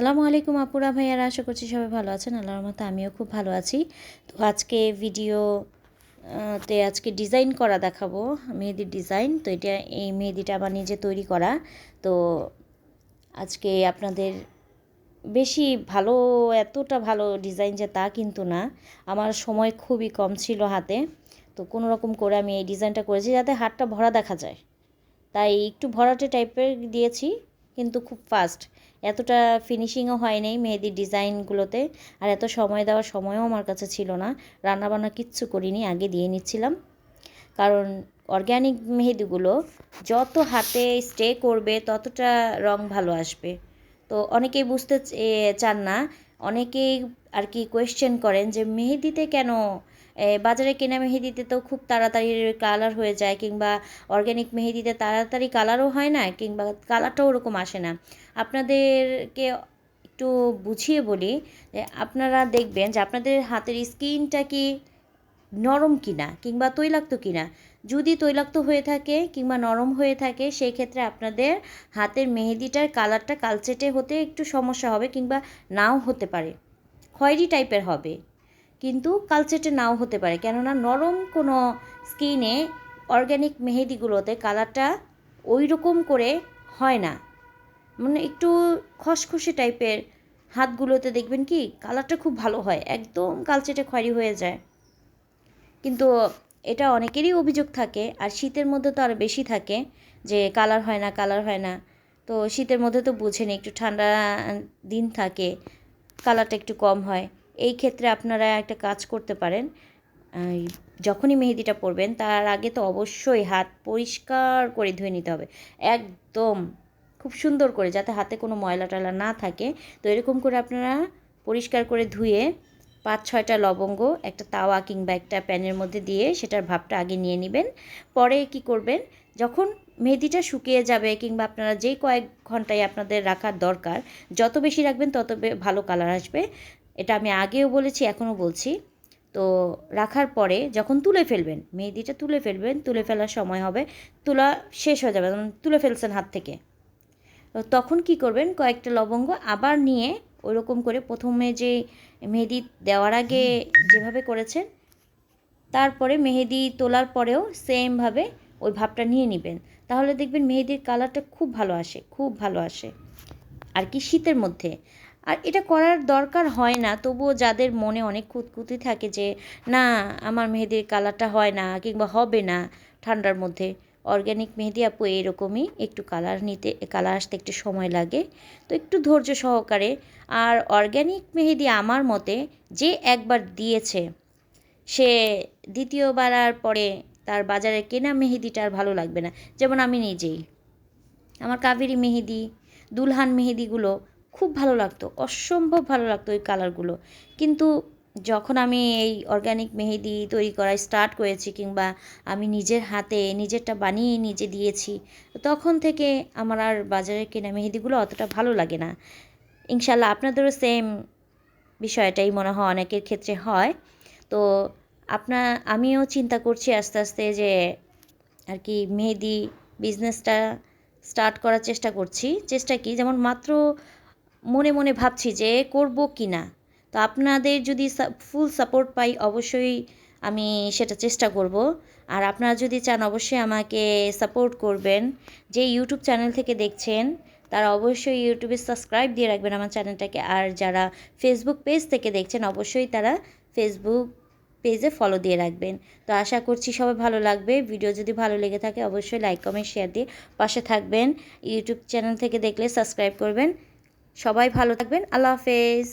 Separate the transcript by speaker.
Speaker 1: সালামু আলাইকুম আপুরা ভাইয়ারা, আশা করছি সবাই ভালো আছেন। আল্লাহর মতো আমিও খুব ভালো আছি। তো আজকে ভিডিও তে আজকে ডিজাইন করা দেখাবো, মেহেদির ডিজাইন তো এটা, এই মেহেদিটা আমার নিজে তৈরি করা। তো আজকে আপনাদের বেশি ভালো, এতটা ভালো ডিজাইন যে তা কিন্তু না। আমার সময় খুবই কম ছিল হাতে। তো কোনো রকম করে আমি এই ডিজাইনটা করেছি যাতে হাতটা ভরা দেখা যায়। তাই একটু ভরাটে টাইপের দিয়েছি, কিন্তু খুব ফাস্ট এতটা ফিনিশিংও হয় নাই মেহেদির ডিজাইনগুলোতে আর এত সময় দেওয়ার সময়ও আমার কাছে ছিল না। রান্নাবান্না কিচ্ছু করিনি, আগে দিয়ে নিচ্ছিলাম। কারণ অর্গ্যানিক মেহেদিগুলো যত হাতে স্টে করবে ততটা রং ভালো আসবে। তো অনেকেই বুঝতে চান না অনেকেই আর কি কোয়েশ্চেন করেন যে মেহেদিতে কেন? বাজারে কেনা মেহেদিতে তো খুব তাড়াতাড়ি কালার হয়ে যায় কিংবা অর্গ্যানিক মেহেদিতে তাড়াতাড়ি কালারও হয় না কিংবা কালারটাও ওরকম আসে না। আপনাদেরকে একটু বুঝিয়ে বলি যে আপনারা দেখবেন যে আপনাদের হাতের স্কিনটা কি নরম কিনা কিংবা তৈলাক্ত কিনা? যদি তৈলাক্ত হয়ে থাকে কিংবা নরম হয়ে থাকে সেই ক্ষেত্রে আপনাদের হাতের মেহেদিটার কালারটা কালচেটে হতে একটু সমস্যা হবে কিংবা নাও হতে পারে। খয়েরি টাইপের হবে, কিন্তু কালচেটে নাও হতে পারে। কেননা নরম কোনো স্কিনে অর্গ্যানিক মেহেদিগুলোতে কালারটা ওই রকম করে হয় না। মানে একটু খসখসে টাইপের হাতগুলোতে দেখবেন কি, কালারটা খুব ভালো হয়, একদম কালচেটে খয়েরি হয়ে যায়। কিন্তু এটা অনেকেরই অভিযোগ থাকে, আর শীতের মধ্যে তো আরও বেশি থাকে যে কালার হয় না, কালার হয় না। তো শীতের মধ্যে তো বুঝেন একটু ঠান্ডা দিন থাকে, কালারটা একটু কম হয়। এই ক্ষেত্রে আপনারা একটা কাজ করতে পারেন যখনই মেহেদিটা পরবেন, তার আগে তো অবশ্যই হাত পরিষ্কার করে ধুয়ে নিতে হবে। একদম খুব সুন্দর করে, যাতে হাতে কোনো ময়লা টয়লা না থাকে। তো এরকম করে আপনারা পরিষ্কার করে ধুয়ে পাঁচ, ছয়টা লবঙ্গ, একটা তাওয়া কিংবা একটা প্যানের মধ্যে দিয়ে সেটার ভাবটা আগে নিয়ে নেবেন। পরে কি করবেন? যখন মেহেদিটা শুকিয়ে যাবে কিংবা আপনারা যেই কয়েক ঘন্টায় আপনাদের রাখার দরকার, যত বেশি রাখবেন তত ভালো কালার আসবে। এটা আমি আগেও বলেছি, এখনও বলছি। তো রাখার পরে যখন তুলে ফেলবেন, মেহেদিটা তুলে ফেলবেন, তুলে ফেলার সময় হবে, তোলা শেষ হয়ে যাবে যেমন তুলে ফেলছেন হাত থেকে। তখন কি করবেন? কয়েকটা লবঙ্গ আবার নিয়ে ওরকম করে প্রথমে যে মেহেদি দেওয়ার আগে যেভাবে করেছেন, তারপরে মেহেদি তোলার পরেও সেমভাবে ওই ভাবটা নিয়ে নেবেন। তাহলে দেখবেন মেহেদির কালারটা খুব ভালো আসে, খুব ভালো আসে। আর কি শীতের মধ্যে। আর এটা করার দরকার হয় না, তবুও যাদের মনে অনেক খুঁতখুতি থাকে যে, না, আমার মেহেদির কালারটা হয় না, কিংবা হবে না ঠান্ডার মধ্যে। অর্গ্যানিক মেহেদি, আপু এরকমই একটু কালার নিতে কালার আসতে একটু সময় লাগে। তো একটু ধৈর্য সহকারে। আর অর্গ্যানিক মেহেদি আমার মতে যে একবার দিয়েছে, সে দ্বিতীয়বার আর পরে তার বাজারে কেনা মেহেদিটা আর ভালো লাগবে না। যেমন আমি নিজেই। আমার কাবেরি মেহেদি, দুলহান মেহেদিগুলো খুব ভালো লাগতো, অসম্ভব ভালো লাগতো ওই কালারগুলো কিন্তু যখন আমি এই অর্গ্যানিক মেহেদি তৈরি করা স্টার্ট করেছি কিংবা আমি নিজের হাতে নিজেরটা বানিয়ে নিজে দিয়েছি, তখন থেকে আমার আর বাজারে কেনা মেহেদিগুলো অতটা ভালো লাগে না। ইনশাল্লাহ আপনাদেরও সেম বিষয়টাই মনে হয় অনেকের ক্ষেত্রে হয়। তো আপনার আমিও চিন্তা করছি আস্তে আস্তে যে আর কি মেহেদি বিজনেসটা স্টার্ট করার চেষ্টা করছি। চেষ্টা কি? যেমন মাত্র মনে মনে ভাবছি যে করব কি না তো আপনাদের যদি ফুল সাপোর্ট পাই, অবশ্যই আমি সেটা চেষ্টা করব। আর আপনারা যদি চান, অবশ্যই আমাকে সাপোর্ট করবেন। যে ইউটিউব চ্যানেল থেকে দেখছেন, তারা অবশ্যই ইউটিউবে সাবস্ক্রাইব দিয়ে রাখবেন আমার চ্যানেলটাকে আর যারা ফেসবুক পেজ থেকে দেখছেন, অবশ্যই তারা ফেসবুক পেজে ফলো দিয়ে রাখবেন। তো আশা করছি সবাই ভালো লাগবে। ভিডিও যদি ভালো লেগে থাকে, অবশ্যই লাইক কমেন্ট শেয়ার দিয়ে পাশে থাকবেন। ইউটিউব চ্যানেল থেকে দেখলে সাবস্ক্রাইব করবেন। সবাই ভালো থাকবেন। আল্লাহ হাফেজ।